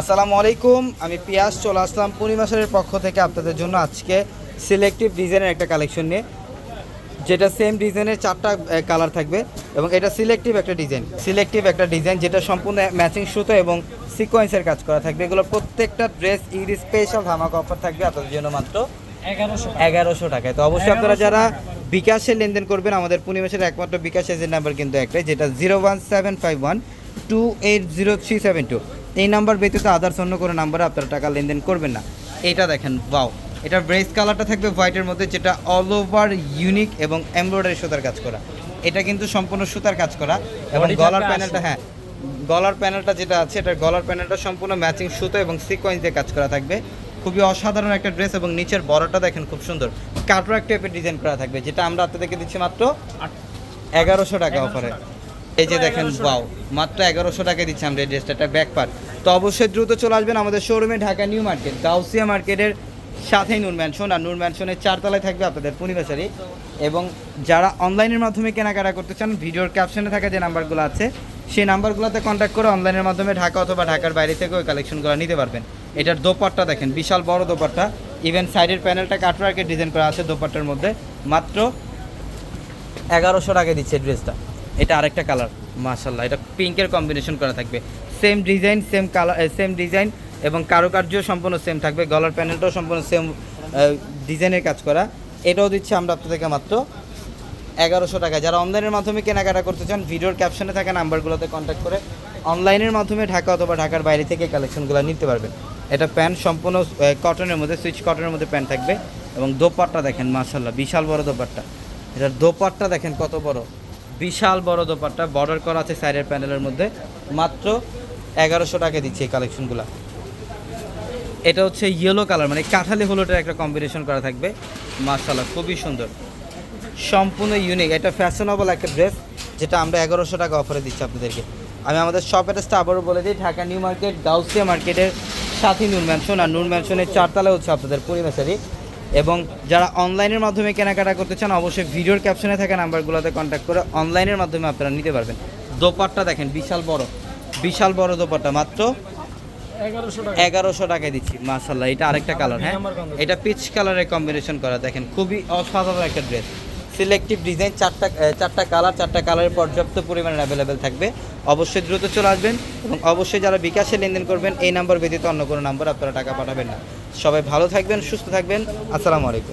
আসসালামু আলাইকুম আমি পিয়াস চলে আসলাম পূর্ণিমাসের পক্ষ থেকে আপনাদের জন্য আজকে সিলেক্টিভ ডিজাইনের একটা কালেকশন নিয়ে যেটা সেম ডিজাইনের চারটা কালার থাকবে এবং এটা সিলেক্টিভ একটা ডিজাইন সিলেক্টিভ একটা ডিজাইন যেটা সম্পূর্ণ ম্যাচিং সুতো এবং সিকোয়েন্সের কাজ করা থাকবে। এগুলো প্রত্যেকটা ড্রেস ঈদ স্পেশাল ধামাকা অফার থাকবে আপনাদের জন্য মাত্র এগারোশো এগারোশো টাকায়। তো অবশ্যই আপনারা যারা বিকাশে লেনদেন করবেন আমাদের পূর্ণিমাসের একমাত্র বিকাশ এজেন্ট নাম্বার কিন্তু একটাই যেটা zero one seven five one two eight zero three seven two এই নাম্বার ব্যতীত আদার্স অন্য কোনো নাম্বারে আপনারা টাকা লেনদেন করবেন না। এটা দেখেন বাও এটা ব্রেস কালারটা থাকবে হোয়াইটের মধ্যে যেটা অল ওভার ইউনিক এবং এমব্রয়ডারি সুতার কাজ করা। এটা কিন্তু সম্পূর্ণ সুতার কাজ করা এবং গলার প্যানেলটা হ্যাঁ গলার প্যানেলটা যেটা আছে এটা গলার প্যানেলটা সম্পূর্ণ ম্যাচিং সুতো এবং সিকোয়েন্স দিয়ে কাজ করা থাকবে। খুবই অসাধারণ একটা ড্রেস এবং নিচের বড়টা দেখেন খুব সুন্দর। কাটওয়ার্ক টাইপের ডিজাইন করা থাকবে যেটা আমরা আপনাদেরকে দিচ্ছি মাত্র এগারোশো টাকা অফারে এই যে দেখেন বাও মাত্র এগারোশো টাকা দিচ্ছি আমরা এই ড্রেসটা একটা ব্যাক পার্ট তো অবশ্যই দ্রুত চলে আসবেন আমাদের শোরুমে ঢাকা নিউ মার্কেট গাউসিয়া মার্কেটের সাথেই নূর ম্যানশন আর নূর ম্যানশনের চারতলায় থাকবে আপনাদের পূর্ণিমাশারি এবং যারা অনলাইনের মাধ্যমে কেনাকাটা করতে চান ভিডিওর ক্যাপশনে থাকা যে নাম্বারগুলো আছে সেই নাম্বারগুলোতে কন্ট্যাক্ট করে অনলাইনের মাধ্যমে ঢাকা অথবা ঢাকার বাইরে থেকে ওই কালেকশনগুলো নিতে পারবেন। এটার দোপাট্টা দেখেন বিশাল বড় দোপাট্টা। ইভেন সাইডের প্যানেলটা কাটওয়ার্কের ডিজাইন করা আছে দোপাট্টার মধ্যে। মাত্র এগারোশো টাকা দিচ্ছে ড্রেসটা এটা আরেকটা কালার মাশাল্লাহ এটা পিঙ্কের কম্বিনেশন করা থাকবে। Same design same colour same design এবং কারুকার্য সম্পূর্ণ সেম থাকবে। গলার প্যানেলটাও সম্পূর্ণ সেম ডিজাইনের কাজ করা। এটাও দিচ্ছে আমরা আপনাদেরকে মাত্র এগারোশো টাকা। যারা অনলাইনের মাধ্যমে কেনাকাটা করতে চান ভিডিওর ক্যাপশনে থাকা নাম্বারগুলোতে কন্ট্যাক্ট করে অনলাইনের মাধ্যমে ঢাকা অথবা ঢাকার বাইরে থেকে কালেকশনগুলো নিতে পারবেন। এটা প্যান্ট সম্পূর্ণ কটনের মধ্যে সুইচ কটনের মধ্যে প্যান্ট থাকবে এবং দোপাট্টা দেখেন মাশাল্লাহ বিশাল বড় দোপাট্টা। এটার দোপাট্টা দেখেন কত বড়। বিশাল বড় দোপাট্টা বর্ডার করা আছে সাইডের প্যানেলের মধ্যে। মাত্র এগারোশো টাকা দিচ্ছে এই কালেকশনগুলো এটা হচ্ছে ইয়েলো কালার মানে কাঠালি হলুদের একটা কম্বিনেশন করা থাকবে। মার্শাল্লাহ খুবই সুন্দর। সম্পূর্ণ ইউনিক এটা ফ্যাশনেবল একটা ড্রেস যেটা আমরা এগারোশো টাকা অফারে দিচ্ছি আপনাদেরকে। আমি আমাদের শপ অ্যাড্রেসটা আবারও বলে দিই, ঢাকা নিউ মার্কেট, গাউসিয়া মার্কেটের সাথী নূর ম্যানশন আর নূর ম্যানশনের চারতলা হচ্ছে আপনাদের পরিবেশারি এবং যারা অনলাইনের মাধ্যমে কেনাকাটা করতে চান অবশ্যই ভিডিওর ক্যাপশনে থাকা নাম্বারগুলোতে কন্ট্যাক্ট করে অনলাইনের মাধ্যমে আপনারা নিতে পারবেন। দোপাট্টা দেখেন বিশাল বড় বিশাল বড় দোপাট্টা মাত্র এগারোশো এগারোশো টাকায় দিচ্ছি মাসাল্লাহ এটা আরেকটা কালার হ্যাঁ? এটা পিচ কালারের কম্বিনেশন করা দেখেন খুবই অসাধারণ একটা ড্রেস সিলেক্টিভ ডিজাইন চারটা চারটা কালার চারটা কালারের পর্যাপ্ত পরিমাণে অ্যাভেলেবেল থাকবে। অবশ্যই দ্রুত চলে আসবেন এবং অবশ্যই যারা বিকাশে লেনদেন করবেন, এই নাম্বার ব্যতীত অন্য কোনো নাম্বার আপনারা টাকা পাঠাবেন না। সবাই ভালো থাকবেন, সুস্থ থাকবেন। আসসালামু আলাইকুম।